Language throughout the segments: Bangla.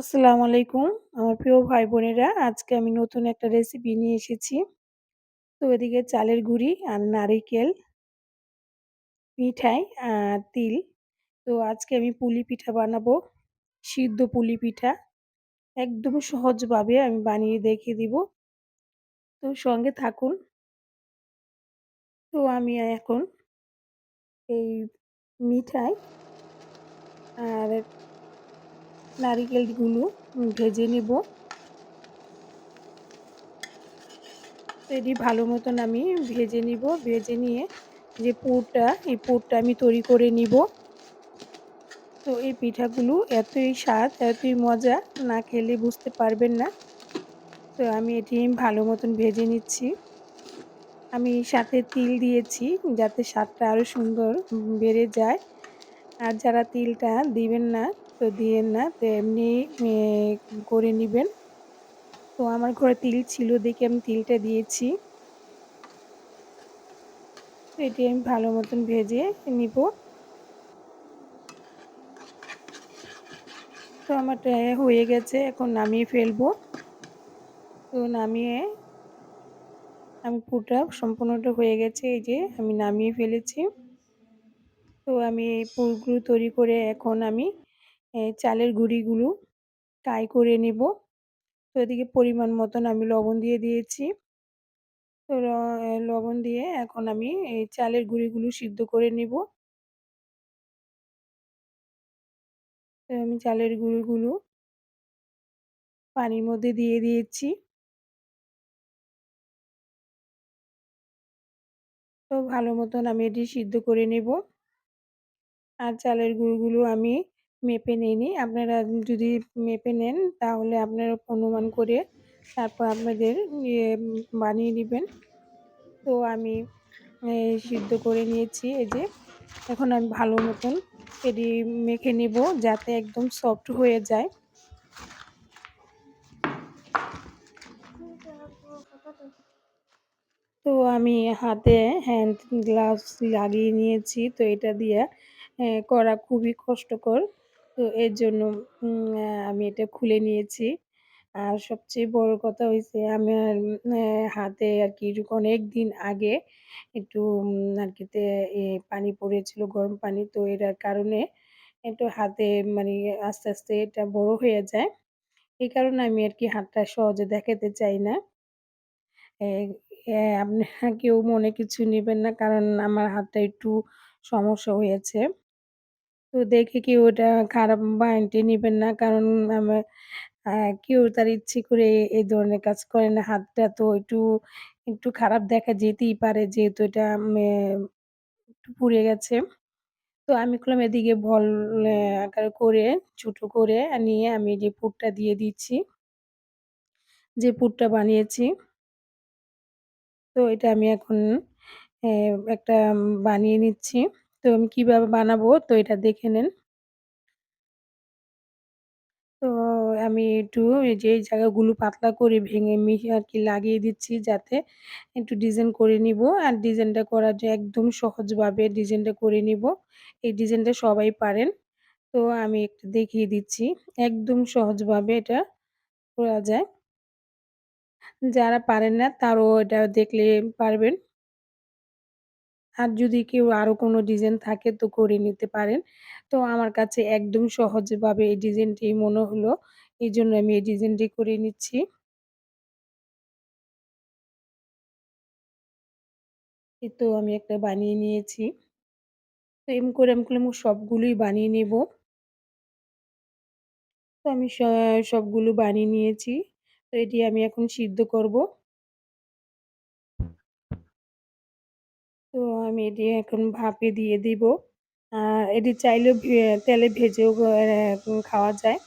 আসসালামু আলাইকুম। আমার প্রিয় ভাই বোনেরা আজকে আমি নতুন একটা রেসিপি নিয়ে এসেছি। তো এদিকে চালের গুঁড়ি আর নারিকেল, মিঠাই আর তিল। তো আজকে আমি পুলি পিঠা বানাবো, সিদ্ধ পুলি পিঠা। একদম সহজভাবে আমি বানিয়ে দেখিয়ে দিব। তো সঙ্গে থাকুন। তো আমি এখন এই মিঠাই আর নারিকেলগুলো ভেজে নেব। এটি ভালো মতন আমি ভেজে নিব। ভেজে নিয়ে যে পুরটা, এই পুরটা আমি তৈরি করে নিব। তো এই পিঠাগুলো এতই স্বাদ, এতই মজা, না খেলে বুঝতে পারবেন না। তো আমি এটি ভালো মতন ভেজে নিচ্ছি। আমি সাথে তিল দিয়েছি যাতে স্বাদটা আরও সুন্দর বেড়ে যায়। আর যারা তিলটা দিবেন না তো দিয়েন না, তো এমনি করে নেবেন। তো আমার ঘরে তিল ছিল, দেখে আমি তিলটা দিয়েছি। এটি আমি ভালো মতন ভেজে নিব। তো আমারটা হয়ে গেছে, এখন নামিয়ে ফেলব। তো নামিয়ে আমি পুরটা সম্পূর্ণটা হয়ে গেছে, এই যে আমি নামিয়ে ফেলেছি। তো আমি এই পুরগুলো তৈরি করে এখন আমি চালের গুঁড়িগুলো টাই করে নেব। তো এদিকে পরিমাণ মতন আমি লবণ দিয়ে দিয়েছি। তো লবণ দিয়ে এখন আমি এই চালের গুঁড়িগুলো সিদ্ধ করে নেব। তো আমি চালের গুঁড়িগুলো পানির মধ্যে দিয়ে দিয়েছি। তো ভালো মতন আমি এটি সিদ্ধ করে নেব। আর চালের গুঁড়িগুলো আমি মেপে নিই। আপনারা যদি মেপে নেন, তাহলে আপনারা অনুমান করে তারপর আপনাদের ইয়ে বানিয়ে নেবেন তো আমি সিদ্ধ করে নিয়েছি। এই যে এখন আমি ভালো মতন এটি মেখে নেব যাতে একদম সফট হয়ে যায়। তো আমি হাতে হ্যান্ড গ্লাভস লাগিয়ে নিয়েছি। তো এটা দিয়ে করা খুবই কষ্টকর। তো এর জন্য আমি এটা খুলে নিয়েছি। আর সবচেয়ে বড় কথা হয়েছে আমার হাতে আর কি অনেক দিন আগে একটু আর কিতে পানি পড়েছিল, গরম পানি। তো এটার কারণে একটু হাতে মানে আস্তে আস্তে এটা বড় হয়ে যায়। এই কারণে আমি আর কি হাতটা সহজে দেখাতে চাই না। আপনারা কেউ মনে কিছু নেবেন না, কারণ আমার হাতটা একটু সমস্যা হয়েছে। তো দেখে কেউ ওটা খারাপ মাইন্ডে নেবেন না? কারণ আমার কেউ তার ইচ্ছে করে এই ধরনের কাজ করে না। হাতটা তো একটু একটু খারাপ দেখা যেতেই পারে যেহেতু এটা একটু পুড়ে গেছে। তো আমি করলাম এদিকে বল আকার করে, ছোটো করে নিয়ে আমি যে পুরটা দিয়ে দিচ্ছি, যে পুরটা বানিয়েছি, তো এটা আমি এখন একটা বানিয়ে নিচ্ছি। তো আমি কীভাবে বানাবো? তো এটা দেখে নেন। তো আমি একটু যে জায়গাগুলো পাতলা করে ভেঙে মিশিয়ে আর কি লাগিয়ে দিচ্ছি যাতে একটু ডিজাইন করে নিব। আর ডিজাইনটা করার যে, একদম সহজভাবে ডিজাইনটা করে নিব। এই ডিজাইনটা সবাই পারেন। তো আমি একটু দেখিয়ে দিচ্ছি। একদম সহজভাবে এটা করা যায়। যারা পারেন না, তারও এটা দেখলে পারবেন। আর যদি কেউ আরও কোনো ডিজাইন থাকে তো করে নিতে পারেন। তো আমার কাছে একদম সহজভাবে এই ডিজাইনটি মনে হলো। এই জন্য আমি এই ডিজাইনটি করে নিচ্ছি। তো আমি একটা বানিয়ে নিয়েছি। তো এম করে এম করলাম সবগুলোই বানিয়ে নেব। তো আমি সবগুলো বানিয়ে নিয়েছি। তো এটি আমি এখন সিদ্ধ করব। তো আমি এটি এখন ভাপে দিয়ে দিব। এটি চাইলেও তেলে ভেজেও খাওয়া যায়।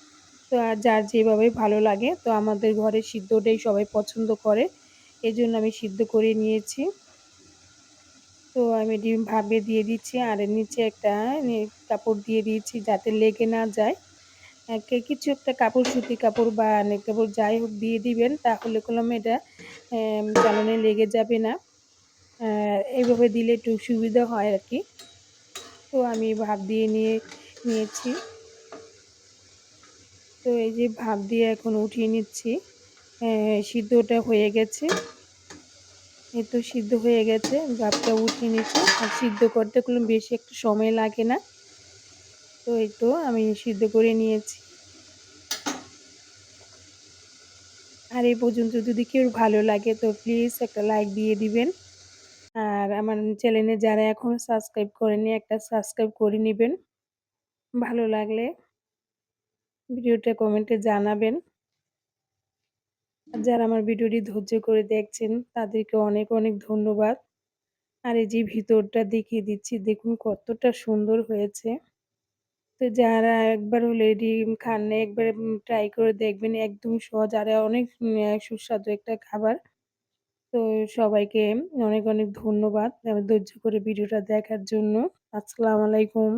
তো আর যার যেভাবে ভালো লাগে, তো আমাদের ঘরে সিদ্ধটাই সবাই পছন্দ করে। এই জন্য আমি সিদ্ধ করে নিয়েছি। তো আমি ডিম ভাবে দিয়ে দিচ্ছি, আর নিচে একটা কাপড় দিয়ে দিয়েছি যাতে লেগে না যায়। কিছু একটা কাপড়, সুতি কাপড় বা কাপড় যাই হোক দিয়ে দিবেন, তাহলে কলম এটা জ্বালানে লেগে যাবে না। এইভাবে দিলে একটু সুবিধা হয় আর কি। তো আমি ভাব দিয়ে নিয়ে, নিয়েছি। তো এই যে ভাপ দিয়ে এখন উঠিয়ে নিচ্ছি। সিদ্ধটা হয়ে গেছে। এ তো সিদ্ধ হয়ে গেছে ভাপটা উঠিয়ে নিচ্ছি। আর সিদ্ধ করতে কোনো বেশি একটু সময় লাগে না। তো এই তো আমি সিদ্ধ করে নিয়েছি। আর এই পর্যন্ত যদি কেউ ভালো লাগে তো প্লিজ একটা লাইক দিয়ে দিবেন। আর আমার চ্যানেলে যারা এখনও সাবস্ক্রাইব করেনি একটা সাবস্ক্রাইব করে নেবেন। ভালো লাগলে ভিডিওটা কমেন্টে জানাবেন। যারা আমার ভিডিওটি ধৈর্য করে দেখছেন, তাদেরকে অনেক অনেক ধন্যবাদ। আর এই যে ভিতরটা দেখিয়ে দিচ্ছি, দেখুন কতটা সুন্দর হয়েছে। তো যারা একবার হলে ডিম খান একবার ট্রাই করে দেখবেন, একদম সহজ, আর অনেক সুস্বাদু একটা খাবার। তো সবাইকে অনেক অনেক ধন্যবাদ ধৈর্য করে ভিডিওটা দেখার জন্য। আসসালামু আলাইকুম।